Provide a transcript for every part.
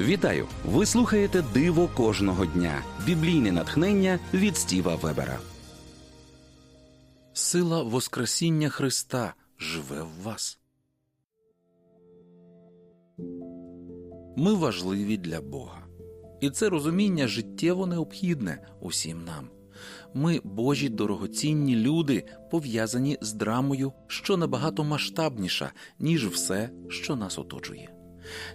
Вітаю! Ви слухаєте Диво кожного дня. Біблійне натхнення від Стіва Вебера. Сила Воскресіння Христа живе в вас. Ми важливі для Бога. І це розуміння життєво необхідне усім нам. Ми Божі дорогоцінні люди, пов'язані з драмою, що набагато масштабніша, ніж все, що нас оточує.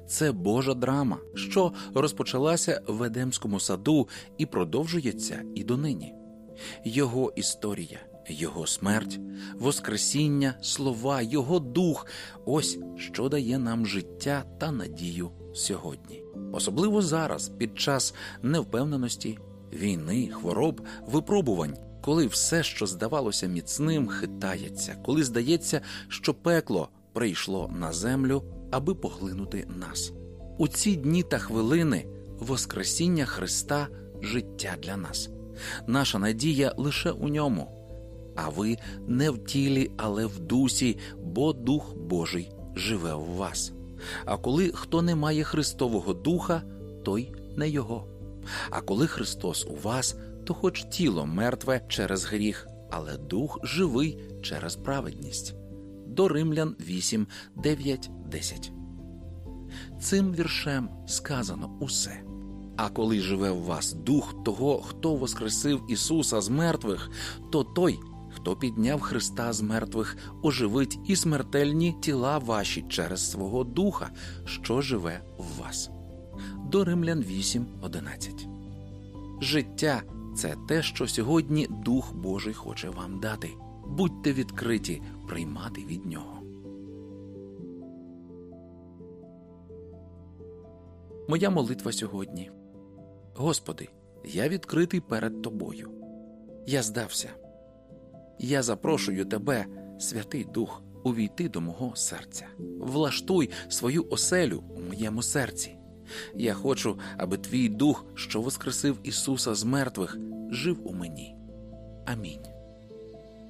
Це Божа драма, що розпочалася в Едемському саду і продовжується і донині. Його історія, його смерть, Воскресіння, слова, його дух ось що дає нам життя та надію сьогодні. Особливо зараз, під час невпевненості, війни, хвороб, випробувань, коли все, що здавалося міцним, хитається, коли здається, що пекло прийшло на землю, аби поглинути нас. У ці дні та хвилини Воскресіння Христа життя для нас. Наша надія лише у ньому. А ви не в тілі, але в дусі, бо Дух Божий живе в вас. А коли хто не має Христового Духа, той не його. А коли Христос у вас, то хоч тіло мертве через гріх, але дух живий через праведність. До Римлян 8, 9, 10. Цим віршем сказано усе. А коли живе в вас дух того, хто воскресив Ісуса з мертвих, то той, хто підняв Христа з мертвих, оживить і смертельні тіла ваші через свого Духа, що живе в вас. До Римлян 8, 11. Життя це те, що сьогодні Дух Божий хоче вам дати. Будьте відкриті приймати від нього. Моя молитва сьогодні. Господи, я відкритий перед Тобою. Я здався. Я запрошую Тебе, Святий Дух, увійти до мого серця. Влаштуй свою оселю у моєму серці. Я хочу, аби Твій Дух, що воскресив Ісуса з мертвих, жив у мені. Амінь.